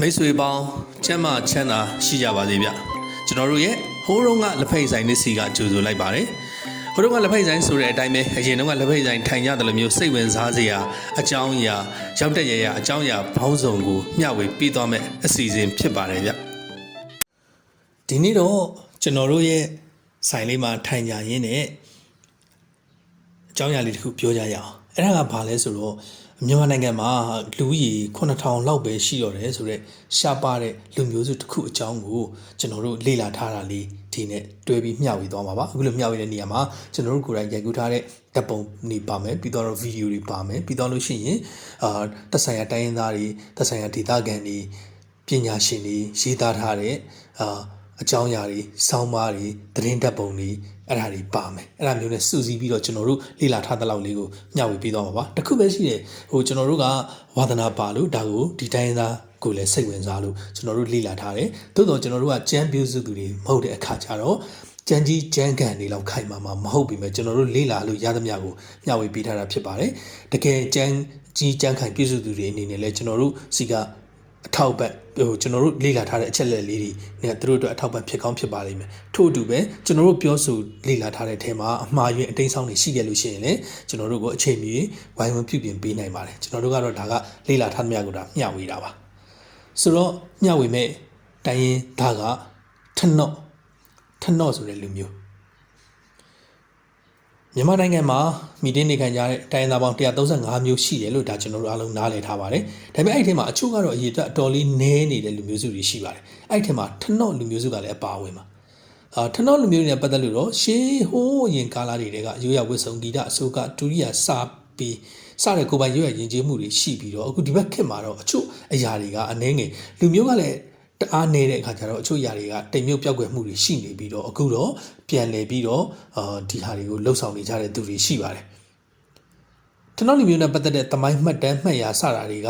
မိတ်ဆွေပေါင်းချမ်းသာချမ်းသာရှိကြပါစေဗျကျွန်တော်တို့ရဲ့ဟိုးတုန်းကလက်ဖက်ဆိုင်နစ်စီကကြိုဆိုလိုက်ပါတယ်ဟိုတုန်းကလက်ဖက်ဆိုင်ဆိုတဲ့အတိုင်းပဲအရင်တုန်းကလက်ဖက်ဆိုင်ထိုင်ရတယ်လို့မျိုးစိတ်ဝင်စားစရာအကြောင်းအရာရောက်တဲ့ရရအကြောင်းအရာဘောင်းစုံကိုမျှဝေပြီးသွားမယ်အစီအစဉ်ဖြစ်ပါတယ်ဗျဒီနေ့တော့ကျွန်တော်တို့ရဲ့ဆိုင်လေးမှာထိုင်ကြရင်းနဲ့အကြောင်းအရာလေးတစ်ခုပြောကြရအောင်အဲ့ဒါကဘာလဲဆိုတော့ မြန်မာနိုင်ငံမှာလူဦးရေ9000လောက်ပဲရှိတော့တယ်ဆိုတော့ရှားပါတဲ့လူမျိုးစုတစ်ခုအကြောင်းကိုကျွန်တော်တို့လေ့လာထားတာလေးဒီနဲ့တွဲပြီးမျှဝေသွားမှာပါအခုလိုမျှဝေတဲ့နေရာမှာကျွန်တော်တို့ကိုယ်တိုင်ရိုက်ကူးထားတဲ့ဓာတ်ပုံနေပါမယ်ပြီးတော့ဗီဒီယိုတွေပါမယ်ပြီးတော့လို့ရှိရင်အာသက်ဆိုင်ရာတိုင်းရင်းသားတွေသက်ဆိုင်ရာဒေသခံတွေပညာရှင်တွေရေးသားထားတဲ့အာ အကြောင်းအရာတွေစောင်းပါးတွေသတင်းဓာတ်ပုံတွေအဲ့ဒါတွေပါမယ်အဲ့ဒါမျိုးနဲ့စုစည်းပြီးတော့ကျွန်တော်တို့လေ့လာထားတဲ့လောက်လေးကိုမျှဝေပေးသွားမှာပါတခုပဲရှိတယ်ဟိုကျွန်တော်တို့ကဝါသနာပါလို့ဒါကိုဒီတိုင်းသားကိုလည်းစိတ်ဝင်စားလို့ကျွန်တော်တို့လေ့လာထားတယ်သို့တော့ကျွန်တော်တို့ကကျမ်းပြုစုသူတွေမဟုတ်တဲ့အခါကျတော့ကျန်းကြီးကျန်းကန်တွေလောက်ခိုင်မာမှာမဟုတ်ပြီမဲ့ကျွန်တော်တို့လေ့လာလို့ရသမျှကိုမျှဝေပေးထားတာဖြစ်ပါတယ်တကယ်ကျန်းကြီးကျန်းခိုင်ပြုစုသူတွေအနေနဲ့လည်းကျွန်တော်တို့စီက အထောက်ပံ့ဟိုကျွန်တော်တို့လေ့လာထားတဲ့အချက်လက်လေးတွေနဲ့သူတို့အတွက်အထောက်ပံ့ဖြစ်ကောင်းဖြစ်ပါလိမ့်မယ်ထို့အတူပဲကျွန်တော်တို့ပြောဆိုလေ့လာထားတဲ့အထက်မှာအမှားယွင်းအတိတ်ဆောင်တွေရှိခဲ့လို့ရှိရင်လည်းကျွန်တော်တို့ကိုအချိန်မီဝိုင်းဝန်းပြုပြင်ပေးနိုင်ပါတယ်ကျွန်တော်တို့ကတော့ဒါကလေ့လာထားသမျှကိုဒါမျှဝေတာပါဆိုတော့မျှဝေမဲ့တိုင်းရင်ဒါကထနော့ထနော့ဆိုတဲ့လူမျိုး မြန်မာနိုင်ငံမှာမီတင်းနေခံကြတဲ့တိုင်းသားပေါင်း135မျိုးရှိတယ်လို့ဒါကျွန်တော်တို့အားလုံးနားလည်ထားပါတယ်။ဒါပေမဲ့အဲ့ဒီထဲမှာအချို့ကတော့အရေးအတွက်အတော်လေးနည်းနေတဲ့လူမျိုးစုတွေရှိပါတယ်။အဲ့ဒီထဲမှာထနော့လူမျိုးစုကလည်းအပါအဝင်ပါ။အာထနော့လူမျိုးတွေနဲ့ပတ်သက်လို့တော့ရှေးဟိုးအရင်ကာလတွေတည်းကရိုးရဝစ်စုံဂီတအစိုးကဒုတိယစာပြီးစတဲ့ကိုယ်ပိုင်ရွက်ရင်ကျေးမှုတွေရှိပြီးတော့အခုဒီဘက်ခေတ်မှာတော့အချို့အရာတွေကအနှဲငယ်လူမျိုးကလည်း တအားနေတဲ့အခါကျတော့အချို့ຢာတွေကတိမ်မြုပ်ပြောက်ကွယ်မှုတွေရှိနေပြီးတော့အခုတော့ပြန်လည်ပြီးတော့အာဒီဟာတွေကိုလှုပ်ဆောင်နေကြတဲ့သူတွေရှိပါတယ်။ကျွန်တော်လူမျိုးနဲ့ပတ်သက်တဲ့သမိုင်းမှတ်တမ်းမှတ်ရာစတာတွေက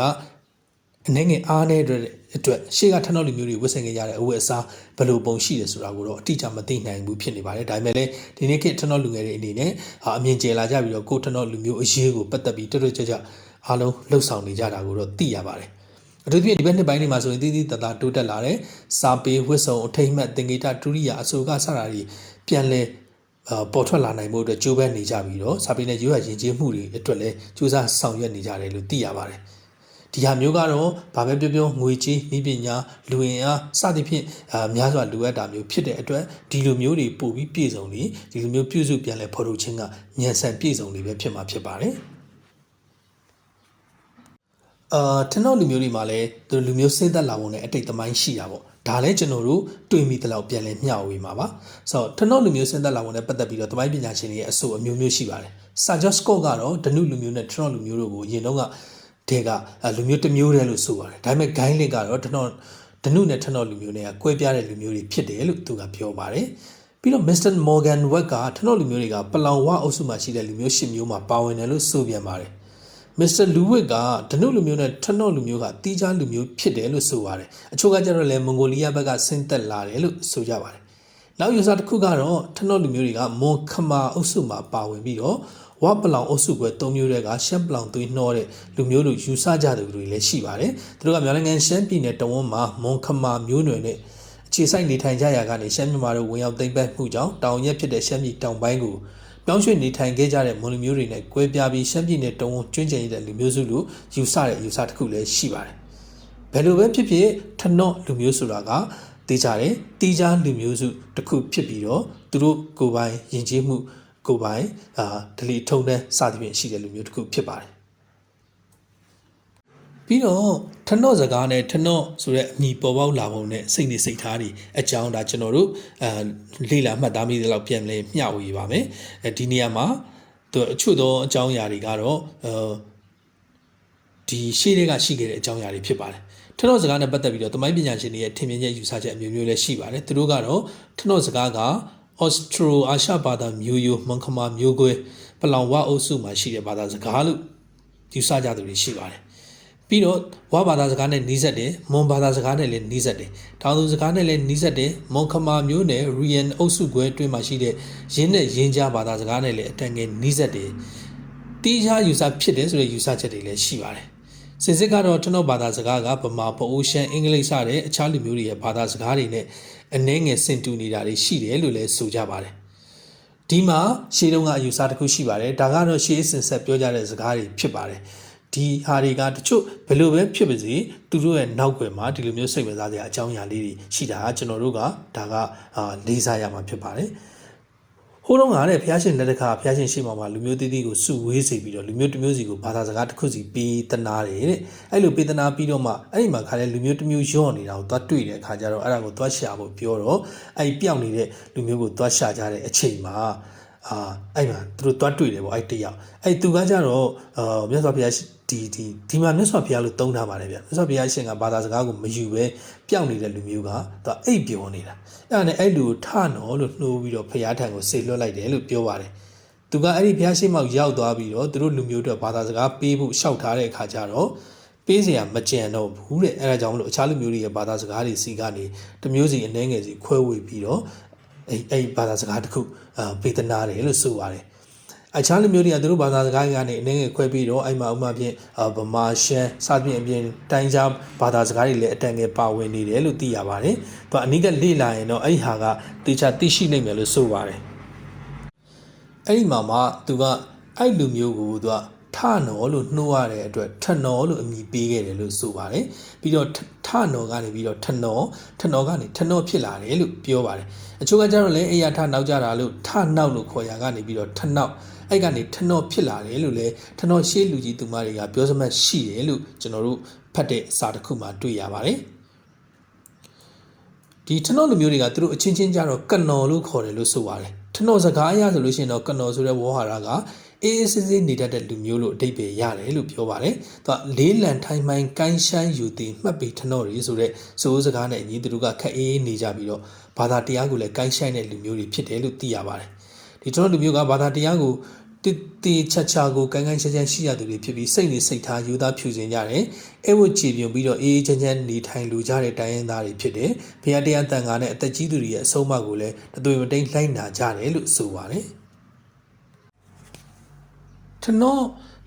နေငယ်အားနေတဲ့အတွက်ရှေ့ကထနောက်လူမျိုးတွေဝတ်ဆင်ခဲ့ကြတဲ့အဝတ်အစားဘယ်လိုပုံရှိတယ်ဆိုတာကိုတော့အတိအကျမသိနိုင်ဘူးဖြစ်နေပါတယ်ဒါပေမဲ့လည်းဒီနေ့ခေတ်ထနောက်လူငယ်တွေအနေနဲ့အမြင်ကျလာကြပြီးတော့ကိုထနောက်လူမျိုးအရေးကိုပတ်သက်ပြီးတွတ်တွတ်ကြကြအားလုံးလှုပ်ဆောင်နေကြတာကိုတော့သိရပါတယ် အထူးသဖြင့်ဒီဘက်နှစ်ပိုင်းတွေမှာဆိုရင်တည်တည်တသာတိုးတက်လာတဲ့စာပေဝတ်စုံအထိမ့်မှတ်သင်္ကေတဒုတိယအစိုးကစတာတွေပြန်လဲပေါ်ထွက်လာနိုင်မှုအတွက်ကြိုးပမ်းနေကြပြီးတော့စာပေနဲ့ရိုးရရင်ကျေးမှုတွေအတွက်လည်းကြိုးစားဆောင်ရွက်နေကြတယ်လို့သိရပါတယ်ဒီဟာမျိုးကတော့ဘာပဲပြောပြောငွေကြေးဤပညာလူဝင်အားစသဖြင့်အာများစွာလိုအပ်တာမျိုးဖြစ်တဲ့အတွက်ဒီလိုမျိုးတွေပို့ပြီးပြည့်စုံနေဒီလိုမျိုးပြုစုပြန်လဲဖော်ထုတ်ခြင်းကဉာဏ်ဆန်ပြည့်စုံနေပဲဖြစ်မှာဖြစ်ပါတယ် အာထနောက်လူမျိုးတွေမှာလည်းသူလူမျိုးစိတ်သက်လာပုံနဲ့အတိတ်သမိုင်းရှိတာပေါ့ဒါလည်းကျွန်တော်တို့တွေ့မိတဲ့လောက်ပြန်လဲမျှဝေမှာပါဆိုတော့ထနောက်လူမျိုးစိတ်သက်လာပုံနဲ့ပတ်သက်ပြီးတော့သမိုင်းပညာရှင်တွေရဲ့အဆိုအမျိုးမျိုးရှိပါတယ်ဆာဂျတ်စကော့ကတော့ဒနုလူမျိုးနဲ့ထနောက်လူမျိုးတို့ကိုအရင်တော့ကတဲကလူမျိုးတစ်မျိုးတည်းလို့ဆိုပါတယ်ဒါပေမဲ့ဂိုင်းလစ်ကတော့ထနောက်ဒနုနဲ့ထနောက်လူမျိုးတွေကကွဲပြားတဲ့လူမျိုးတွေဖြစ်တယ်လို့သူကပြောပါတယ်ပြီးတော့ Mr. Morgan Webb ကထနောက်လူမျိုးတွေကပလောင်ဝအုပ်စုမှာရှိတဲ့လူမျိုး၈မျိုးမှာပါဝင်တယ်လို့ဆိုပြန်ပါတယ် မစ္စတာလူဝစ်ကဒနုလူမျိုးနဲ့ထနော့လူမျိုးကတီးခြားလူမျိုးဖြစ်တယ်လို့ဆိုပါတယ်အချို့ကကျတော့လည်းမွန်ဂိုလီးယားဘက်ကဆင်းသက်လာတယ်လို့ဆိုကြပါတယ်နောက်ယူဆတစ်ခုကတော့ထနော့လူမျိုးတွေကမွန်ခမာအုပ်စုမှာပါဝင်ပြီးတော့ဝပလောင်အုပ်စုကွယ်၃မျိုးတွေကရှမ်းပလောင်သွေးနှောတဲ့လူမျိုးတို့ယူဆကြတဲ့လူတွေလည်းရှိပါတယ်သူတို့ကမြန်မာနိုင်ငံရှမ်းပြည်နယ်တဝန်းမှာမွန်ခမာမျိုးနွယ်နဲ့အခြေစိုက်နေထိုင်ကြရာကနေရှမ်းမြန်မာတို့ဝင်ရောက်သိမ်းပိုက်မှုကြောင့်တောင်ရက်ဖြစ်တဲ့ရှမ်းပြည်တောင်ပိုင်းကို ပြောင်းရွှေ့နေထိုင်ခဲ့ကြတဲ့မွန်လူမျိုးတွေနဲ့ကွဲပြားပြီးရှမ်းပြည်နယ်တုံးကျွန်းကျင်ရတဲ့လူမျိုးစုလိုယူဆတဲ့ယူဆတစ်ခုလည်းရှိပါတယ်။ဘယ်လိုပဲဖြစ်ဖြစ်ထနော့လူမျိုးဆိုတာကတေးကြတယ်တေးကြလူမျိုးစုတစ်ခုဖြစ်ပြီးတော့သူတို့ကိုယ်ပိုင်ယဉ်ကျေးမှုကိုယ်ပိုင်အာဒလီထုံတဲ့စသဖြင့်ရှိတဲ့လူမျိုးတစ်ခုဖြစ်ပါတယ် ပြီးတော့ထနော့စကားနဲ့ထနော့ဆိုတဲ့အမည်ပေါ်ပေါက်လာပုံနဲ့စိတ်နေစိတ်ထားတွေအကြောင်းဒါကျွန်တော်တို့အဲလေ့လာမှတ်သားမိသလောက်ပြန်လဲမျှဝေပါမယ်အဲဒီနေရာမှာသူအချို့သောအကြောင်းအရာတွေကတော့အဲဒီရှေ့တွေကရှိခဲ့တဲ့အကြောင်းအရာတွေဖြစ်ပါတယ်ထနော့စကားနဲ့ပတ်သက်ပြီးတော့တမိုင်းပညာရှင်တွေရဲ့ထင်မြင်ချက်ယူဆချက်အမျိုးမျိုးလည်းရှိပါတယ်သူတို့ကတော့ထနော့စကားက Austro အာရှဘာသာမျိုးရိုးမွန်ခမာမျိုးကွဲပလောင်ဝအုပ်စုမှာရှိတဲ့ဘာသာစကားလို့ယူဆကြသူတွေရှိပါတယ် ပြီးတော့ဝါဘာသာစကားနဲ့နီးစပ်တယ်မွန်ဘာသာစကားနဲ့လည်းနီးစပ်တယ်တောင်သူစကားနဲ့လည်းနီးစပ်တယ်မွန်ခမာမျိုးနဲ့ရီယန်အုပ်စုကွဲအတွင်းမှာရှိတဲ့ရင်းနဲ့ရင်းကြားဘာသာစကားနဲ့လည်းအတန်ငယ်နီးစပ်တယ်တီးခြားယူဆဖြစ်တယ်ဆိုတဲ့ယူဆချက်တွေလည်းရှိပါတယ်စင်စစ်ကတော့ကျွန်တော်ဘာသာစကားကဗမာပအိုးရှန်အင်္ဂလိပ်စတဲ့အခြားလူမျိုးတွေရဲ့ဘာသာစကားတွေနဲ့အနှဲငယ်ဆင်တူနေတာတွေရှိတယ်လို့လည်းဆိုကြပါတယ်ဒီမှာရှေးတုန်းကအယူဆတစ်ခုရှိပါတယ်ဒါကတော့ရှေးအစဉ်ဆက်ပြောကြတဲ့စကားတွေဖြစ်ပါတယ် ဒီဟာတွေကတချို့ဘယ်လိုပဲဖြစ်ပါစေသူတို့ရဲ့နောက်ွယ်မှာဒီလိုမျိုးစိတ်ဝင်စားစရာအကြောင်းအရာလေးတွေရှိတာကျွန်တော်တို့ကဒါကအာလေးစားရမှာဖြစ်ပါတယ်ဟိုးတော့ကတဲ့ဘုရားရှင်လက်ထက်ကဘုရားရှင်ရှိမှမှာလူမျိုးတည်တည်ကိုစုဝေးစေပြီးတော့လူမျိုးတစ်မျိုးစီကိုဘာသာစကားတစ်ခုစီပေးတနာတယ်တဲ့အဲ့လိုပေးတနာပြီးတော့မှအဲ့ဒီမှာခါလဲလူမျိုးတစ်မျိုးယော့နေတာကိုသွားတွေ့တဲ့အခါကျတော့အဲ့ဒါကိုသွားရှာဖို့ပြောတော့အဲ့ဒီပျောက်နေတဲ့လူမျိုးကိုသွားရှာကြတဲ့အချိန်မှာအာအဲ့မှာသူတို့သွားတွေ့တယ်ပေါ့အဲ့တယောက်အဲ့သူကကြတော့အာမြတ်စွာဘုရား ဒီဒီဒီမှာမြတ်စွာဘုရားလို့သုံးထားပါတယ်ဗျမြတ်စွာဘုရားရှင်ကဘာသာစကားကိုမယူပဲပျောက်နေတဲ့လူမျိုးကသူအိပ်ပျော်နေတာအဲ့ဒါနဲ့အဲ့လူကိုထနော်လို့နှိုးပြီးတော့ဘုရားထံကိုဆေလွတ်လိုက်တယ်လို့ပြောပါတယ်သူကအဲ့ဒီဘုရားရှိမောက်ရောက်သွားပြီးတော့သူတို့လူမျိုးတွေဘာသာစကားပေးဖို့ရှောက်ထားတဲ့အခါကျတော့ပေးစရာမကြံတော့ဘူးတဲ့အဲဒါကြောင့်မလို့အခြားလူမျိုးတွေရဲ့ဘာသာစကားတွေစီကနေတမျိုးစီအနှဲငယ်စီခွဲဝေပြီးတော့အဲ့အဲ့ဘာသာစကားတစ်ခုအာပေးသနာတယ်လို့ဆိုပါတယ် အခြားလူမျိုးတွေကသူတို့ဘာသာစကားကနေအနေငယ်ခွဲပြီးတော့အဲ့မှာဥမာဖြင့်ဗမာရှမ်းစသဖြင့်အပြင်တိုင်းခြားဘာသာစကားတွေလည်းအတန်ငယ်ပါဝင်နေတယ်လို့သိရပါတယ်။သူအနိကလေ့လာရင်တော့အဲ့ဟာကတေချာသိရှိနိုင်မယ်လို့ဆိုပါတယ်။အဲ့ဒီမှာမှသူကအဲ့လူမျိုးကိုသူကထနော်လို့နှိုးရတဲ့အတွက်ထနော်လို့အမည်ပေးခဲ့တယ်လို့ဆိုပါတယ်။ပြီးတော့ထနော်ကနေပြီးတော့ထနော်ထနော်ကနေထနော်ဖြစ်လာတယ်လို့ပြောပါတယ်။အချို့ကကြတော့လည်းအရာထနောက်ကြတာလို့ထနောက်လို့ခေါ်ရကနေပြီးတော့ထနောက် အဲ့ကနေထနော်ဖြစ်လာတယ်လို့လည်းထနော်ရှေးလူကြီးသူမတွေကပြောစမှတ်ရှိတယ်လို့ကျွန်တော်တို့ဖတ်တဲ့စာတစ်ခုမှာတွေ့ရပါတယ်ဒီထနော်လူမျိုးတွေကသူတို့အချင်းချင်းကြတော့ကနော်လို့ခေါ်တယ်လို့ဆိုပါတယ်ထနော်စကားအရဆိုလို့ရှိရင်တော့ကနော်ဆိုတဲ့ဝေါ်ဟာရကအေးအေးဆေးဆေးနေတတ်တဲ့လူမျိုးလို့အဓိပ္ပာယ်ရတယ်လို့ပြောပါတယ်။သူကလေးလံထိုင်းမိုင်းကိုင်းရှိုင်းယူသည်မှတ်ပြီးထနော်ရီဆိုတဲ့စိုးစကားနဲ့အညီသူတို့ကခက်အေးနေကြပြီးတော့ဘာသာတရားကိုလည်းကိုင်းရှိုင်းတဲ့လူမျိုးတွေဖြစ်တယ်လို့သိရပါတယ်။ဒီကျွန်တော်လူမျိုးကဘာသာတရားကို တည်တည်ချာချာကိုကိုင်းကိုင်းချမ်းချမ်းရှိရသူတွေဖြစ်ပြီးစိတ်နေစိတ်ထားယူသားဖြူစင်ကြတယ်။အဲဝတ်ကြည်ပြုံပြီးတော့အေးအေးချမ်းချမ်းနေထိုင်လူကြတဲ့တိုင်းရင်းသားတွေဖြစ်တယ်။ဘုရားတရားတန်ခါနဲ့အသက်ကြီးသူတွေရဲ့အဆုံးအမကိုလည်းတသွေမတိန်လှိုင်းနာကြတယ်လို့ဆိုပါတယ်။ထနော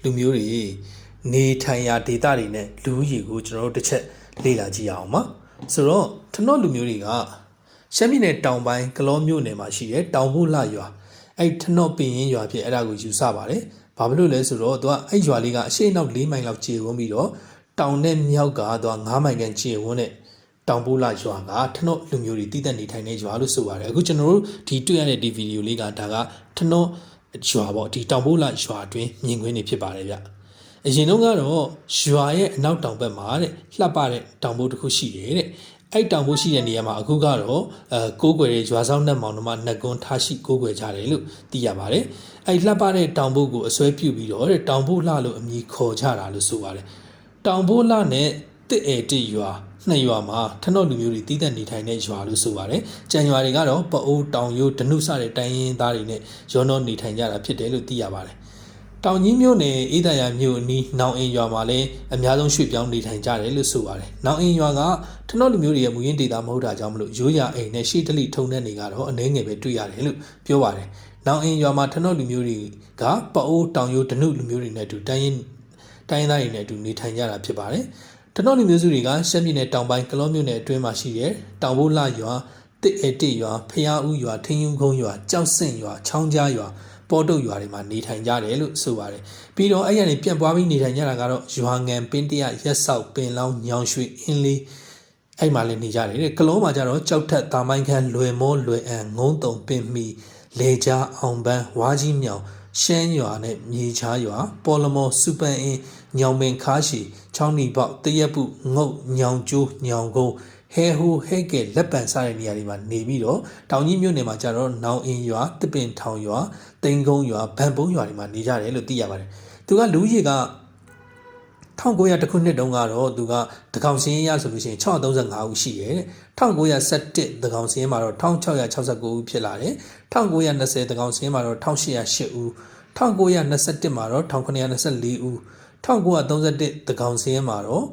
လူမျိုးတွေနေထိုင်ရာဒေသတွေနဲ့လူဦးရေကိုကျွန်တော်တို့တစ်ချက်လေ့လာကြည့်အောင်ပါဆိုတော့ထနောလူမျိုးတွေကရှမ်းပြည်နယ်တောင်ပိုင်းကလောမြို့နယ်မှာရှိတဲ့တောင်ဖို့လရွာ အဲ့ထနောပင်ရင်ရွာဖြစ်အဲ့ဒါကိုယူဆပါတယ်ဘာဖြစ်လို့လဲဆိုတော့သူကအဲ့ရွာလေးကအရှိနောက်၄မိုင်လောက်ခြေဝန်းပြီးတော့တောင်နဲ့မြောက်ကသူက9မိုင်ခန့်ခြေဝန်းတဲ့တောင်ပိုးလာရွာကထနော့လူမျိုးတွေတည်တတ်နေထိုင်နေရွာလို့ဆိုပါတယ်အခုကျွန်တော်တို့ဒီတွေ့ရတဲ့ဒီဗီဒီယိုလေးကဒါကထနော့ရွာပေါ့ဒီတောင်ပိုးလာရွာအတွင်းမြင်ကွင်းတွေဖြစ်ပါတယ်ဗျအရင်တော့ကတော့ရွာရဲ့အနောက်တောင်ဘက်မှာတဲ့လှပတဲ့တောင်ပိုးတစ်ခုရှိတယ်တဲ့ အဲ့တောင်ပိုးရှိတဲ့နေရာမှာအခုကတော့အဲကိုးကွယ်တဲ့ရွာဆောင်နဲ့မောင်နှမနှစ်ကွန်းထားရှိကိုးကွယ်ကြတယ်လို့သိရပါတယ်အဲ့လှပတဲ့တောင်ပိုးကိုအစွဲပြုပြီးတော့တဲ့တောင်ပိုးလှလို့အမည်ခေါ်ကြတာလို့ဆိုပါတယ်တောင်ပိုးလှနဲ့တစ်ဧတိရွာနှစ်ရွာမှာထနော့လူမျိုးတွေတည်တဲ့နေထိုင်တဲ့ရွာလို့ဆိုပါတယ်။ကြံရွာတွေကတော့ပအိုးတောင်ရိုးဒနုစတဲ့တိုင်းရင်းသားတွေနဲ့ရောနှောနေထိုင်ကြတာဖြစ်တယ်လို့သိရပါတယ်။ တောင်ကြီးမြို့နယ်အေးတရာမြို့အနီးနောင်အင်းရွာမှာလည်းအများဆုံးရွှေ့ပြောင်းနေထိုင်ကြတယ်လို့ဆိုပါတယ်။နောင်အင်းရွာကထနော့လူမျိုးတွေရဲ့မူရင်းဒေတာမဟုတ်တာကြောင့်မလို့ရိုးရာအိမ်နဲ့ရှေးတလိထုံတဲ့နေကတော့အနှဲငယ်ပဲတွေ့ရတယ်လို့ပြောပါတယ်။နောင်အင်းရွာမှာထနော့လူမျိုးတွေကပအိုးတောင်ရိုးဒနုလူမျိုးတွေနဲ့အတူတိုင်းရင်းတိုင်းသားတွေနဲ့အတူနေထိုင်ကြတာဖြစ်ပါတယ်။တနော့လူမျိုးစုတွေကရှမ်းပြည်နယ်တောင်ပိုင်းကလောမြို့နယ်အတွင်းမှာရှိတဲ့တောင်ဘိုးလှရွာတစ်အဲတစ်ရွာဖျားဦးရွာထင်းယူကုန်းရွာကြောက်စင့်ရွာချောင်းကြားရွာ ပေါ်တုတ်ရွာတွေမှာနေထိုင်ကြတယ်လို့ဆိုပါတယ်ပြီးတော့အဲ့ရနေပြန့်ပွားပြီးနေထိုင်ကြတာကတော့ရွာငံပင်းတရရက်ဆောက်ပင်လောင်းညောင်ရွှေအင်းလေးအဲ့မှာလည်းနေကြတယ်တဲ့ကလုံးမှာကျတော့ကြောက်ထက်တာမိုင်းခန်းလွယ်မောလွယ်အံငုံတုံပင်မီလေကြားအောင်ပန်းဝါကြီးမြောင်ရှမ်းရွာနဲ့မြေချားရွာပေါ်လမောစူပန်အင်းညောင်ပင်ခါရှိချောင်းနီပေါက်တရက်ပုငုတ်ညောင်ကျိုးညောင်ကုန်း ဟဲဟိုဟဲကဲလက်ပံစားတဲ့နေရာတွေမှာနေပြီးတော့တောင်ကြီးမြို့နယ်မှာကျတော့နောင်အင်းရွာတပင်ထောင်ရွာတိန်ကုန်းရွာဗန်ပုံးရွာတွေမှာနေကြတယ်လို့သိရပါတယ်သူကလူကြီးက1900ခုနှစ်တုန်းကတော့သူကတကောင်စင်းရဆိုလို့ရှိရင်635ဦးရှိရဲတဲ့1917တကောင်စင်းမှာတော့1669ဦးဖြစ်လာတယ်1920တကောင်စင်းမှာတော့1808ဦး1921မှာတော့1924ဦး1931တကောင်စင်းမှာတော့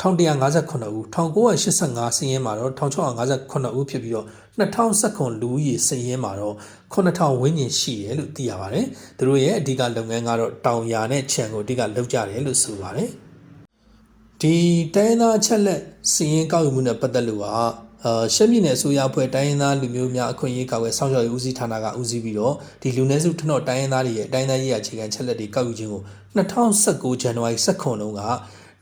1159ဦး1985စည်ရင်းမှာတော့1658ဦးဖြစ်ပြီးတော့2019လူဦးရေစည်ရင်းမှာတော့9000ဝန်းကျင်ရှိတယ်လို့သိရပါတယ်။သူတို့ရဲ့အဓိကလုပ်ငန်းကတော့တောင်ယာနဲ့ခြံကိုအဓိကလုပ်ကြတယ်လို့ဆိုပါတယ်။ဒီတိုင်းရင်းသားအချက်လက်စီရင်ကောက်ယူမှုနဲ့ပတ်သက်လို့ကအာရှမ်းပြည်နယ်အစိုးရအဖွဲ့တိုင်းရင်းသားလူမျိုးများအခွင့်အရေးကောက်ွယ်စောင့်ရှောက်ရေးဦးစီးဌာနကဦးစီးပြီးတော့ဒီလူနည်းစုထနော့တိုင်းရင်းသားတွေရဲ့တိုင်းသားရေးရာအခြေခံချက်လက်တွေကောက်ယူခြင်းကို2019ဇန်နဝါရီ19တုန်းက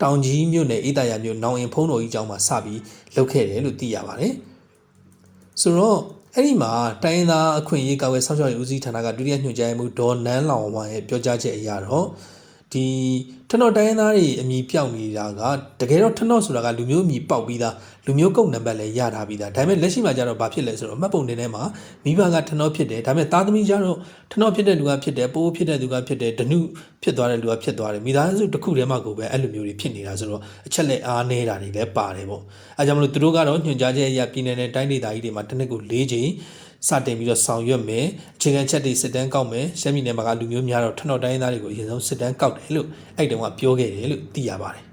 တောင်ကြီးမြို့နယ်အေးတရာမြို့နောင်အင်ဖုံးတော်ကြီးကျောင်းမှာစပြီးလုပ်ခဲ့တယ်လို့သိရပါတယ်။ဆိုတော့အဲ့ဒီမှာတိုင်းရင်းသားအခွင့်အရေးကောက်ွယ်စောင့်ရှောက်ရေးဦးစီးဌာနကဒုတိယညွှန်ကြားရေးမှူးဒေါ်နန်းလောင်ဝမ်ရဲ့ပြောကြားချက်အရတော့ ဒီထနော့တိုင်းရင်းသားတွေအမည်ပြောက်နေတာကတကယ်တော့ထနော့ဆိုတာကလူမျိုးအမည်ပေါက်ပြီးသားလူမျိုးကုတ်နံပါတ်လည်းရထားပြီးသားဒါပေမဲ့လက်ရှိမှာကျတော့ဘာဖြစ်လဲဆိုတော့မှတ်ပုံတင်ထဲမှာမိဘကထနော့ဖြစ်တယ်ဒါပေမဲ့သားသမီးကျတော့ထနော့ဖြစ်တဲ့လူကဖြစ်တယ်ပိုးဖြစ်တဲ့လူကဖြစ်တယ်ဒနုဖြစ်သွားတဲ့လူကဖြစ်သွားတယ်မိသားစုတစ်ခုတည်းမှာကိုပဲအဲ့လိုမျိုးတွေဖြစ်နေတာဆိုတော့အချက်လက်အားနေတာတွေလည်းပါတယ်ပေါ့အဲကြောင့်မလို့သူတို့ကတော့ညွှန်ကြားချက်အရပြည်နယ်နဲ့တိုင်းဒေသကြီးတွေမှာတစ်နှစ်ကို၄ချိန် စတင်ပြီးတော့ဆောင်ရွက်မယ်အခြေခံချက်တွေစစ်တမ်းကောက်မယ်ရှမ်းပြည်နယ်မှာကလူမျိုးများတော့ထနော့တိုင်းသားတွေကိုအရင်ဆုံးစစ်တမ်းကောက်တယ်လို့အဲ့တုန်းကပြောခဲ့တယ်လို့သိရပါတယ်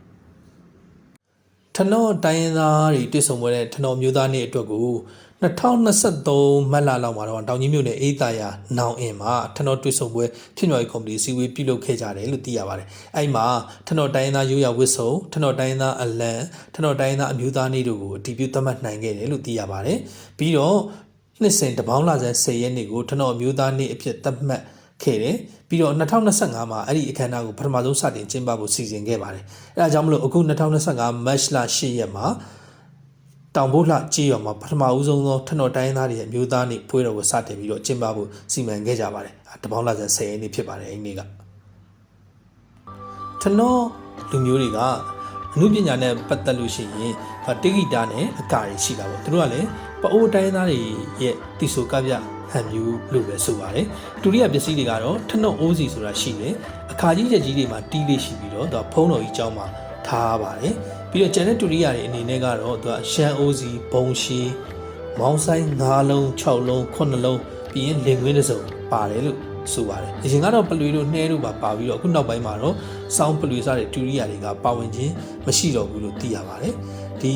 ထနော့တိုင်းရင်းသားတွေတွေ့ဆုံပွဲတဲ့ထနော့မျိုးသားနေ့အတွက်ကို2023မတ်လလောက်မှာတော့တောင်ကြီးမြို့နယ်အေးတာယာနောင်အင်မှာထနော့တွေ့ဆုံပွဲဖြစ်မြော်ရေးကော်မတီစီဝေးပြုလုပ်ခဲ့ကြတယ်လို့သိရပါတယ်။အဲ့မှာထနော့တိုင်းရင်းသားရိုးရာဝစ်စုံထနော့တိုင်းရင်းသားအလံထနော့တိုင်းရင်းသားအမျိုးသားနေ့တို့ကိုအတည်ပြုသတ်မှတ်နိုင်ခဲ့တယ်လို့သိရပါတယ်။ပြီးတော့ နှစ်စဉ်တပေါင်းလာဆန်း10ရက်နေ့ကိုထနော့အမျိုးသားနေ့အဖြစ်သတ်မှတ်ခဲ့တယ်ပြီးတော့2025မှာအဲ့ဒီအခမ်းအနားကိုပထမဆုံးစတင်ကျင်းပဖို့စီစဉ်ခဲ့ပါတယ်အဲဒါကြောင့်မလို့အခု2025မတ်လ10ရက်မှာတောင်ဘိုးလှကြေးရွာမှာပထမဦးဆုံးသောထနော့တိုင်းသားတွေရဲ့မျိုးသားနေ့ပွဲတော်ကိုစတင်ပြီးတော့ကျင်းပဖို့စီမံခဲ့ကြပါတယ်တပေါင်းလာဆန်း10ရက်နေ့ဖြစ်ပါတယ်အဲ့ဒီနေ့ကထနော့လူမျိုးတွေကအမှုပညာနဲ့ပတ်သက်လို့ရှိရင်တေဂီတာနဲ့အကာတွေရှိတာပေါ့သူတို့ကလည်း ပအိုးတိုင်းသားတွေရဲ့တီဆိုကပြဟန်မျိုးလို့ပဲဆိုပါတယ်ဒုတိယပစ္စည်းတွေကတော့ထနှုတ်အိုးစီဆိုတာရှိတယ်အခါကြီးချက်ကြီးတွေမှာတီးလေးရှိပြီးတော့သူကဖုံးတော်ကြီးကျောင်းမှာထားပါတယ်ပြီးတော့ကျန်တဲ့ဒုတိယတွေအနေနဲ့ကတော့သူကရှမ်းအိုးစီဘုံရှိမောင်းဆိုင်9လုံး6လုံး9လုံးပြီးရင်လင်ကွင်းတစ်စုံပါတယ်လို့ဆိုပါတယ်အရင်ကတော့ပလွေတို့နှဲတို့ပါပါပြီးတော့အခုနောက်ပိုင်းမှာတော့စောင်းပလွေစားတဲ့ဒုတိယတွေကပါဝင်ခြင်းမရှိတော့ဘူးလို့သိရပါတယ် ဒီ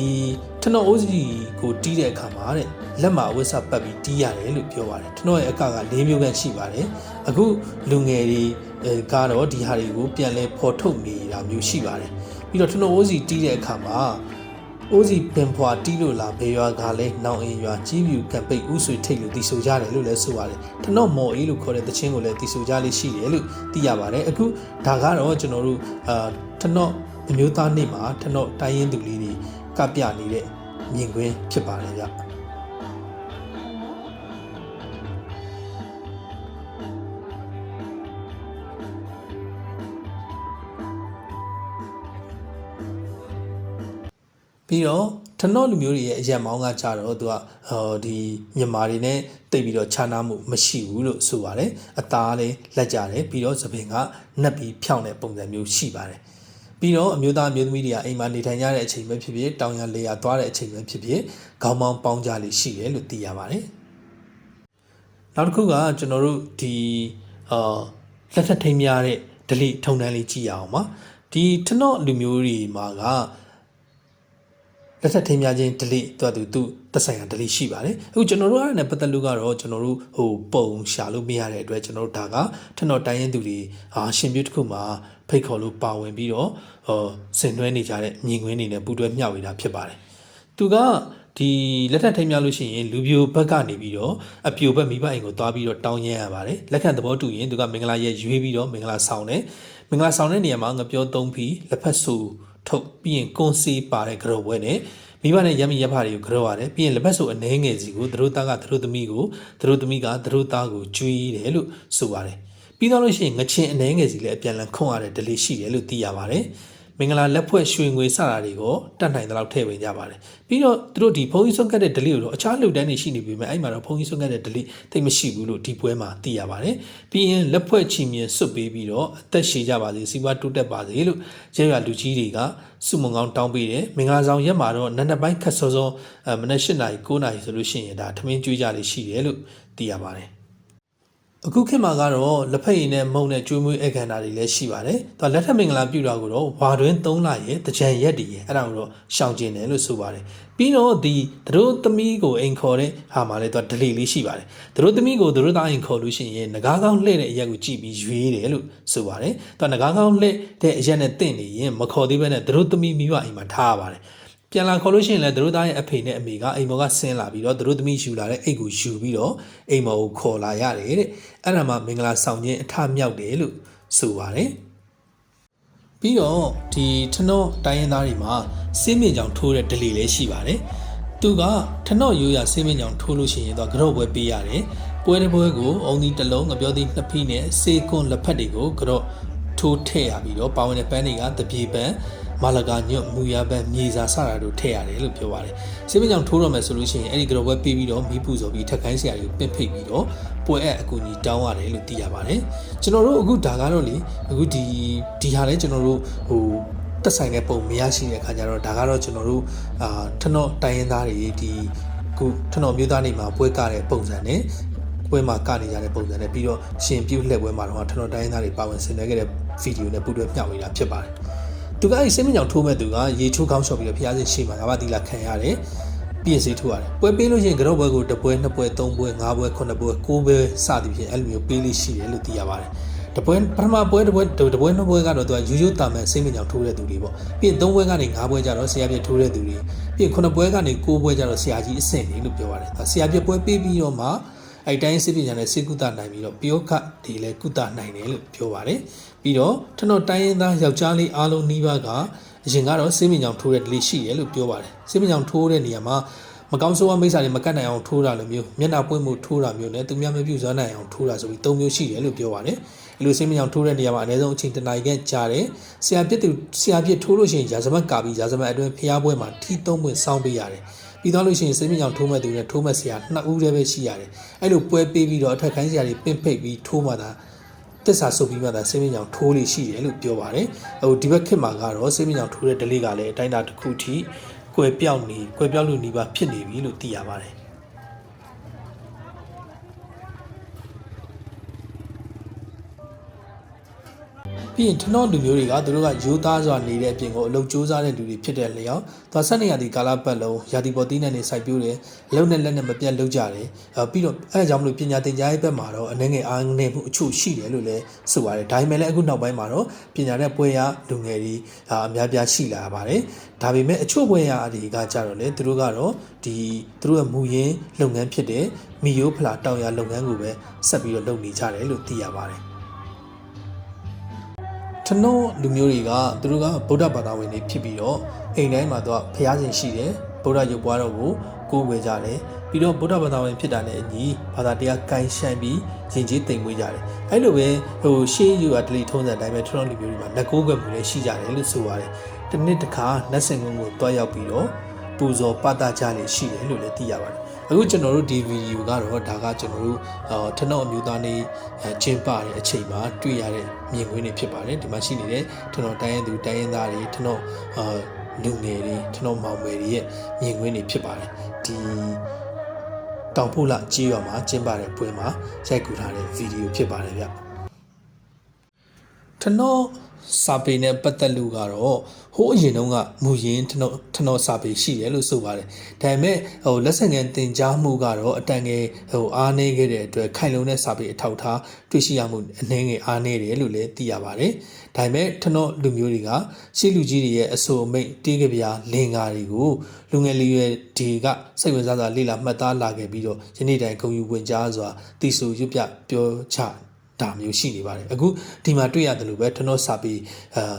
ထနော့အိုးစီကိုတီးတဲ့အခါမှာတဲ့လက်မှာအဝတ်စားပတ်ပြီးတီးရတယ်လို့ပြောပါတယ်ထနော့ရဲ့အကက၄မျိုးခန့်ရှိပါတယ်အခုလူငယ်တွေကတော့ဒီဟာတွေကိုပြန်လဲဖော်ထုတ်နေတာမျိုးရှိပါတယ်ပြီးတော့ထနော့အိုးစီတီးတဲ့အခါမှာအိုးစီပင်ဖွာတီးလို့လာဘေရွာကလည်းနောင်အင်ရွာကြီးပြူကံပိတ်ဥဆွေထိတ်လို့တီဆိုကြတယ်လို့လည်းဆိုပါတယ်ထနော့မော်အေးလို့ခေါ်တဲ့တခြင်းကိုလည်းတီဆိုကြလေးရှိတယ်လို့သိရပါတယ်အခုဒါကတော့ကျွန်တော်တို့အာထနော့အမျိုးသားနေ့မှာထနော့တိုင်းရင်းသူလေးတွေ ကပြနေတဲ့မြင်ကွင်းဖြစ်ပါတယ်ဗျပြီးတော့ထနော့လူမျိုးတွေရဲ့အရက်မောင်းကကြတော့သူကဟောဒီမြန်မာတွေနဲ့တိတ်ပြီးတော့ခြားနားမှုမရှိဘူးလို့ဆိုပါတယ်အသားလေးလက်ကြတယ်ပြီးတော့သပင်ကနှက်ပြီးဖြောင်းတဲ့ပုံစံမျိုးရှိပါတယ် ပြီးတော့အမျိုးသားအမျိုးသမီးတွေကအိမ်မှာနေထိုင်ကြတဲ့အချိန်ပဲဖြစ်ဖြစ်တောင်ရလေယာသွားတဲ့အချိန်ပဲဖြစ်ဖြစ်ခေါင်းပေါင်းပေါင်းကြလေးရှိတယ်လို့သိရပါတယ်နောက်တစ်ခုကကျွန်တော်တို့ဒီအာလက်ထက်ထိမ်းများတဲ့ဒလိထုံတန်းလေးကြည့်ရအောင်ပါဒီထနော့လူမျိုးတွေမှာကလက်ထက်ထိမ်းများခြင်း delete သူကသူသူသက်ဆိုင်ရာ delete ရှိပါတယ်အခုကျွန်တော်တို့အားနဲ့ပတ်သက်လို့ကတော့ကျွန်တော်တို့ဟိုပုံရှာလို့မရတဲ့အတွက်ကျွန်တော်တို့ဒါကထနော်တိုင်းရင်သူတွေအာရှင်ပြုတ်တစ်ခုမှာ ဖိတ်ခေါ်လို့ပါဝင်ပြီးတော့ဟောဆင်နွှဲနေကြတဲ့မြင်ကွင်းတွေနဲ့ပူးတွဲမျှဝေတာဖြစ်ပါတယ်သူကဒီလက်ထက်ထိမ်းများလို့ရှိရင်လူပြိုဘက်ကနေပြီးတော့အပြိုဘက်မိဘအိမ်ကိုသွားပြီးတော့တောင်းရမ်းရပါတယ်လက်ခံသဘောတူရင်သူကမင်္ဂလာရဲ့ရွေးပြီးတော့မင်္ဂလာဆောင်တယ်မင်္ဂလာဆောင်တဲ့နေရာမှာငပြောသုံးပြီးလက်ဖက်ဆူထုတ်ပြီးရင်ကွန်စီပါတဲ့ကြော်ပွဲနဲ့မိဘနဲ့ရမီရဖတွေကိုကြော်ရတယ်ပြီးရင်လက်ဖက်ဆိုအနှဲငယ်စီကိုသတို့သားကသတို့သမီးကိုသတို့သမီးကသတို့သားကိုကျွေးတယ်လို့ဆိုပါတယ် ပြီးတော့လို့ရှိရင်ငချင်းအနှဲငယ်စီလည်းအပြန်လန်ခွန်ရတဲ့ delay ရှိတယ်လို့သိရပါတယ်မင်္ဂလာလက်ဖွဲ့ရွှေငွေစတာတွေကိုတတ်နိုင်တဲ့လောက်ထည့်ဝင်ကြပါတယ်ပြီးတော့သူတို့ဒီဘုံကြီးဆုံးကတ်တဲ့ delay ကိုတော့အခြားလုပ်တန်းတွေရှိနေပြီမဲ့အဲ့မှာတော့ဘုံကြီးဆုံးကတ်တဲ့ delay တိတ်မရှိဘူးလို့ဒီပွဲမှာသိရပါတယ်ပြီးရင်လက်ဖွဲ့ချီမြင်စွတ်ပေးပြီးတော့အသက်ရှည်ကြပါစေစီးပွားတိုးတက်ပါစေလို့ကျေးရွာလူကြီးတွေကစုမုံကောင်းတောင်းပေးတယ်မင်္ဂလာဆောင်ရက်မှာတော့နံနက်ပိုင်းခက်စောစောမနက်၈နာရီ9နာရီဆိုလို့ရှိရင်ဒါထမင်းကျွေးကြလေးရှိတယ်လို့သိရပါတယ် အခုခေတ်မှာကတော့လက်ဖက်ရည်နဲ့မုံနဲ့ကျွေးမွေးအခမ်းအနားတွေလည်းရှိပါတယ်။ဒါလက်ထက်မင်္ဂလာပြုတာကိုတော့ဝါတွင်3လရဲ့တကြံရက်တည်ရဲ့အဲ့ဒါကိုတော့ရှောင်ကျင်တယ်လို့ဆိုပါတယ်။ပြီးတော့ဒီသူတို့သမီးကိုအိမ်ခေါ်တဲ့ဟာမှာလည်းသူဒလီလေးရှိပါတယ်။သူတို့သမီးကိုသူတို့သားအိမ်ခေါ်လို့ရှိရင်ငကားကောင်းလှည့်တဲ့အရက်ကိုကြည့်ပြီးရွေးတယ်လို့ဆိုပါတယ်။သူကငကားကောင်းလှည့်တဲ့အရက်နဲ့တင့်နေရင်မခေါ်သေးဘဲနဲ့သူတို့သမီးမိဘအိမ်မှာထားရပါတယ်။ ပြန်လာခေါ်လို့ရှိရင်လည်းသူတို့သားရဲ့အဖေနဲ့အမေကအိမ်မော်ကဆင်းလာပြီးတော့သူတို့သမီးယူလာတဲ့အိတ်ကိုယူပြီးတော့အိမ်မော်ကိုခေါ်လာရတယ်တဲ့အဲ့ဒါမှမင်္ဂလာဆောင်ခြင်းအထမြောက်တယ်လို့ဆိုပါတယ်ပြီးတော့ဒီထနော့တိုင်းရင်းသားတွေမှာစေးမြင့်ကြောင်ထိုးတဲ့ဒလီလည်းရှိပါတယ်သူကထနော့ရိုးရစေးမြင့်ကြောင်ထိုးလို့ရှိရင်တော့ကြော့ပွဲပေးရတယ်ပွဲတစ်ပွဲကိုအုံဒီတစ်လုံးငပြောသည်နှစ်ဖီးနဲ့စေကွန်လက်ဖက်တွေကိုကြော့ထိုးထည့်ရပြီးတော့ပါဝင်တဲ့ပန်းတွေကတပြေပန်း မာလကာညွတ်မူရပန်းမြေစာစတာတို့ထည့်ရတယ်လို့ပြောပါတယ်။စေမကြောင်ထိုးတော့မယ်ဆိုလို့ရှိရင်အဲ့ဒီကြော်ပွဲပေးပြီးတော့မီးပူဇော်ပြီးထက်ခိုင်းဆရာတွေကိုပင့်ဖိတ်ပြီးတော့ပွဲအပ်အကူအညီတောင်းရတယ်လို့သိရပါတယ်။ကျွန်တော်တို့အခုဒါကတော့လေအခုဒီဒီဟာလဲကျွန်တော်တို့ဟိုတက်ဆိုင်တဲ့ပုံမရရှိတဲ့အခါကျတော့ဒါကတော့ကျွန်တော်တို့အာထနော့တိုင်းရင်းသားတွေဒီခုထနော့မျိုးသားတွေမှာပွဲကတဲ့ပုံစံနဲ့ပွဲမှာကနေကြတဲ့ပုံစံနဲ့ပြီးတော့ရှင်ပြုတ်လှည့်ပွဲမှာတော့ထနော့တိုင်းရင်းသားတွေပါဝင်ဆင်နွှဲခဲ့တဲ့ဗီဒီယိုနဲ့ပူးတွဲမျှဝေတာဖြစ်ပါတယ်။ သူကအဲ့စိတ်မညောင်ထိုးမဲ့သူကရေချိုးကောင်းရှော့ပြီးတော့ဖျားစင်ရှိမှာငါးပါးတီလာခံရတယ်။ပြည့်စေးထိုးရတယ်။ပွဲပေးလို့ရှိရင်ကတော့ပွဲကိုတစ်ပွဲနှစ်ပွဲသုံးပွဲငါးပွဲခုနှစ်ပွဲကိုးပွဲစသည်ဖြင့်အဲ့လိုမျိုးပေးလို့ရှိတယ်လို့သိရပါတယ်။တပွဲပထမပွဲတစ်ပွဲတစ်ပွဲနှစ်ပွဲကတော့သူကယူယူတာမဲ့စိတ်မညောင်ထိုးတဲ့သူတွေပေါ့။ပြီးရင်သုံးပွဲကနေငါးပွဲကျတော့ဆရာပြည့်ထိုးတဲ့သူတွေ။ပြီးရင်ခုနှစ်ပွဲကနေကိုးပွဲကျတော့ဆရာကြီးအဆင့်လေးလို့ပြောပါတယ်။ဆရာပြည့်ပွဲပေးပြီးတော့မှ အဲ့တိုင်းစစ်ပညာနဲ့စေကုသနိုင်ပြီးတော့ပျောခဒီလည်းကုသနိုင်တယ်လို့ပြောပါတယ်ပြီးတော့ထနော့တိုင်းရင်းသားယောက်ျားလေးအားလုံးနှီးပါးကအရင်ကတော့စေးမြင်ကြောင်ထိုးတဲ့ဒလေးရှိတယ်လို့ပြောပါတယ်စေးမြင်ကြောင်ထိုးတဲ့နေရာမှာမကောင်းဆိုးဝါးမိစ္ဆာတွေမကတ်နိုင်အောင်ထိုးတာလိုမျိုးမျက်နှာပွင့်မှုထိုးတာမျိုးနဲ့သူများမပြုတ်စွမ်းနိုင်အောင်ထိုးတာဆိုပြီး၃မျိုးရှိတယ်လို့ပြောပါတယ်အဲလိုစေးမြင်ကြောင်ထိုးတဲ့နေရာမှာအနည်းဆုံးအချိန်တစ်နာရီခန့်ကြာတယ်ဆရာပြစ်သူဆရာပြစ်ထိုးလို့ရှိရင်ရာဇမတ်ကာပြီးရာဇမတ်အတွင်းဖျားပွဲမှာထီသုံးပွင့်စောင်းပေးရတယ် ပြီးတော့လို့ရှိရင်စိတ်မြင့်ကြောင်ထိုးမဲ့သူနဲ့ထိုးမဲ့ဆရာနှစ်ဦးတည်းပဲရှိရတယ်အဲ့လိုပွဲပေးပြီးတော့အထက်ခိုင်းဆရာတွေပင့်ဖိတ်ပြီးထိုးမှသာတစ္ဆာဆုပ်ပြီးမှသာစိတ်မြင့်ကြောင်ထိုးလို့ရှိတယ်လို့ပြောပါတယ်ဟိုဒီဘက်ခေတ်မှာကတော့စိတ်မြင့်ကြောင်ထိုးတဲ့ဒလေးကလည်းအတိုင်းအတာတစ်ခုထိကွယ်ပြောက်နေကွယ်ပြောက်လို့နေပါဖြစ်နေပြီလို့သိရပါတယ် ပြီးရင်ထနော့လူမျိုးတွေကသူတို့ကရိုးသားစွာနေတဲ့အပြင်ကိုအလုပ်ကြိုးစားတဲ့လူတွေဖြစ်တဲ့လျောက်သွားဆက်နေရသည့်ကာလပတ်လုံးရာသီပေါ်တီးနဲ့နေစိုက်ပျိုးတယ်အလုပ်နဲ့လက်နဲ့မပြတ်လုပ်ကြတယ်အဲပြီးတော့အဲအကြောင်းမလို့ပညာသင်ကြားရေးဘက်မှာတော့အနေငယ်အားနည်းမှုအချို့ရှိတယ်လို့လည်းဆိုပါတယ်ဒါပေမဲ့လည်းအခုနောက်ပိုင်းမှာတော့ပညာတဲ့ပွဲရလူငယ်တွေအများပြားရှိလာပါတယ်ဒါပေမဲ့အချို့ပွဲရတွေကကြတော့လေသူတို့ကတော့ဒီသူတို့ရဲ့မူရင်းလုပ်ငန်းဖြစ်တဲ့မီယိုဖလာတောင်ရလုပ်ငန်းကိုပဲဆက်ပြီးတော့လုပ်နေကြတယ်လို့သိရပါတယ် ထနော့လူမျိုးတွေကသူတို့ကဗုဒ္ဓဘာသာဝင်တွေဖြစ်ပြီးတော့အိမ်တိုင်းမှာတော့ဘုရားရှင်ရှိတယ်ဗုဒ္ဓရုပ်ပွားတော်ကိုကိုးကွယ်ကြတယ်ပြီးတော့ဗုဒ္ဓဘာသာဝင်ဖြစ်တာနဲ့အညီဘာသာတရားကိုင်းဆိုင်ပြီးယဉ်ကျေးသိမ်မွေးကြတယ်အဲ့လိုပဲဟိုရှေးယူကဒလီထုံးစံတိုင်းပဲထနော့လူမျိုးတွေမှာလက်ကိုးကွယ်မှုလည်းရှိကြတယ်လို့ဆိုပါတယ်တနေ့တစ်ခါနတ်စင်ကုန်းကိုတွားရောက်ပြီးတော့ပူဇော်ပတကြလေရှိတယ်လို့လည်းသိရပါတယ် အခုကျွန်တော်တို့ဒီဗီဒီယိုကတော့ဒါကကျွန်တော်တို့အာထနော့အမျိုးသားနေကျင်းပတဲ့အချိန်မှာတွေ့ရတဲ့မြင်ကွင်းတွေဖြစ်ပါတယ်ဒီမှာရှိနေတဲ့ထနော့တိုင်းရင်သူတိုင်းရင်သားတွေထနော့အာလူငယ်တွေထနော့မောင်မယ်တွေရဲ့မြင်ကွင်းတွေဖြစ်ပါတယ်ဒီတောင်ပို့လကြေးရွာမှာကျင်းပတဲ့ပွဲမှာရိုက်ကူထားတဲ့ဗီဒီယိုဖြစ်ပါတယ်ဗျ ထနော့စာပေနဲ့ပတ်သက်လို့ကတော့ဟိုးအရင်တုန်းကမူရင်းထနောထနောစာပေရှိတယ်လို့ဆိုပါတယ်ဒါပေမဲ့ဟိုလက်ဆင့်ငယ်တင်ကြားမှုကတော့အတန်ငယ်ဟိုအားနည်းခဲ့တဲ့အတွက်ခိုင်လုံတဲ့စာပေအထောက်ထားတွေ့ရှိရမှုအနည်းငယ်အားနည်းတယ်လို့လည်းသိရပါတယ်ဒါပေမဲ့ထနောလူမျိုးတွေကရှေးလူကြီးတွေရဲ့အဆိုအမိတ်တေးကြပြလင်္ကာတွေကိုလူငယ်လူရွယ်ဒီကစိတ်ဝင်စားစွာလေ့လာမှတ်သားလာခဲ့ပြီးတော့ယနေ့တိုင်ဂုဏ်ယူဝင်ကြားစွာတည်ဆူရွတ်ပြပြောချ တာမျိုးရှိနေပါတယ်အခုဒီမှာတွေ့ရတယ်လို့ပဲထနော့စာပေအာ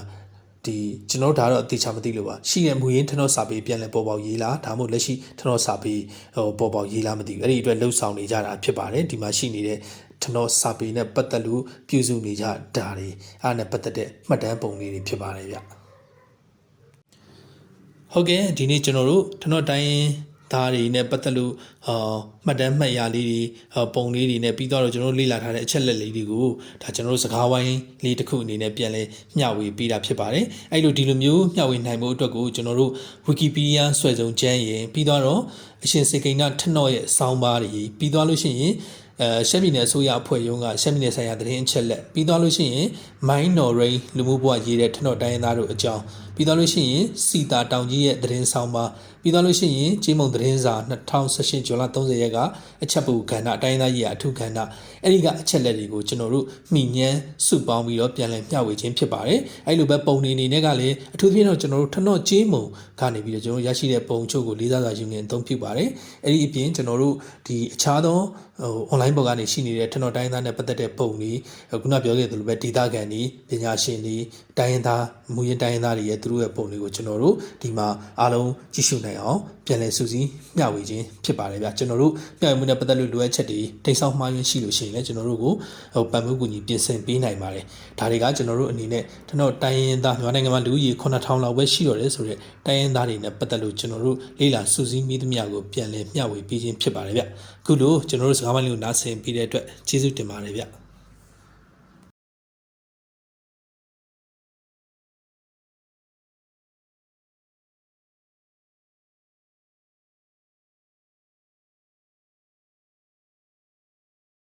ဒီကျွန်တော်ဒါတော့အသေးချာမသိလို့ပါရှိရမူရင်းထနော့စာပေပြန်လဲပေါ်ပေါက်ရေးလားဒါမှမဟုတ်လက်ရှိထနော့စာပေဟိုပေါ်ပေါက်ရေးလားမသိဘူးအဲ့ဒီအတွက်လှုပ်ဆောင်နေကြတာဖြစ်ပါတယ်ဒီမှာရှိနေတဲ့ထနော့စာပေနဲ့ပတ်သက်လို့ပြုစုနေကြတာတွေအားနဲ့ပတ်သက်တဲ့မှတ်တမ်းပုံလေးတွေဖြစ်ပါတယ်ဗျဟုတ်ကဲ့ဒီနေ့ကျွန်တော်တို့ထနော့တိုင်း ဒါတွေနဲ့ပတ်သက်လို့အာမှတ်တမ်းမှတ်ရလေးတွေပုံလေးတွေနဲ့ပြီးတော့ကျွန်တော်တို့လေ့လာထားတဲ့အချက်လက်လေးတွေကိုဒါကျွန်တော်တို့စကားဝိုင်းလေးတစ်ခုအနေနဲ့ပြန်လဲမျှဝေပေးတာဖြစ်ပါတယ်အဲ့လိုဒီလိုမျိုးမျှဝေနိုင်ဖို့အတွက်ကိုကျွန်တော်တို့ Wikipedia ဆွဲစုံကျမ်းရင်ပြီးတော့အရှင်စေကိန်းနာထနော့ရဲ့စောင်းပါးတွေပြီးတော့လို့ရှိရင်အဲရှမ်းပြည်နယ်အစိုးရအဖွဲ့ရုံးကရှမ်းပြည်နယ်ဆိုင်ရာသတင်းအချက်လက်ပြီးသွားလို့ရှိရင် Mind No Rain လူမှုဘဝရေးတဲ့ထနော့တိုင်းရင်းသားတို့အကြောင်းပြီးသွားလို့ရှိရင်စီတာတောင်ကြီးရဲ့သတင်းဆောင်ပါပြီးသွားလို့ရှိရင်ကြေးမုံသတင်းစာ2018ဇွန်လ30ရက်ကအချက်ပူကဏ္ဍတိုင်းရင်းသားရေးအထူးကဏ္ဍအဲ့ဒီကအချက်လက်တွေကိုကျွန်တော်တို့မိညမ်းစုပေါင်းပြီးတော့ပြန်လည်မျှဝေခြင်းဖြစ်ပါတယ်အဲ့လိုပဲပုံနေအနေနဲ့ကလည်းအထူးသဖြင့်တော့ကျွန်တော်တို့ထနော့ကြေးမုံကနေပြီးတော့ကျွန်တော်တို့ရရှိတဲ့ပုံချုပ်ကိုလေးစားစွာယူနေအသုံးပြုပါတယ်အဲ့ဒီအပြင်ကျွန်တော်တို့ဒီအခြားသောဟို online ပေါ်ကနေရှိနေတဲ့ထနော့တိုင်းသားနဲ့ပတ်သက်တဲ့ပုံတွေခုနပြောခဲ့သလိုပဲဒေတာကန်တွေပညာရှင်တွေတိုင်းရင်းသားမူရင်းတိုင်းရင်းသားတွေရဲ့သူတို့ရဲ့ပုံတွေကိုကျွန်တော်တို့ဒီမှာအားလုံးကြည့်ရှုနိုင်အောင်ပြန်လည်စုစည်းမျှဝေခြင်းဖြစ်ပါတယ်ဗျကျွန်တော်တို့မျှဝေမှုနဲ့ပတ်သက်လို့လိုအပ်ချက်တွေတိတ်ဆောက်မှားယွင်းရှိလို့ရှိရင်လည်းကျွန်တော်တို့ကိုဟိုပံ့ပိုးကူညီပြင်ဆင်ပေးနိုင်ပါတယ်ဒါတွေကကျွန်တော်တို့အနေနဲ့ထနော့တိုင်းရင်းသားမြန်မာနိုင်ငံမှာလူဦးရေ9000လောက်ပဲရှိတော့တယ်ဆိုတော့တိုင်းရင်းသားတွေနဲ့ပတ်သက်လို့ကျွန်တော်တို့လေ့လာစုစည်းမိသမျှကိုပြန်လည်မျှဝေပေးခြင်းဖြစ်ပါတယ်ဗျအခုလို့ကျွန်တော်တို့စကားမှလေးကိုနားဆင်ပြီးတဲ့အတွက်ကျေးဇူးတင်ပါတယ်ဗျ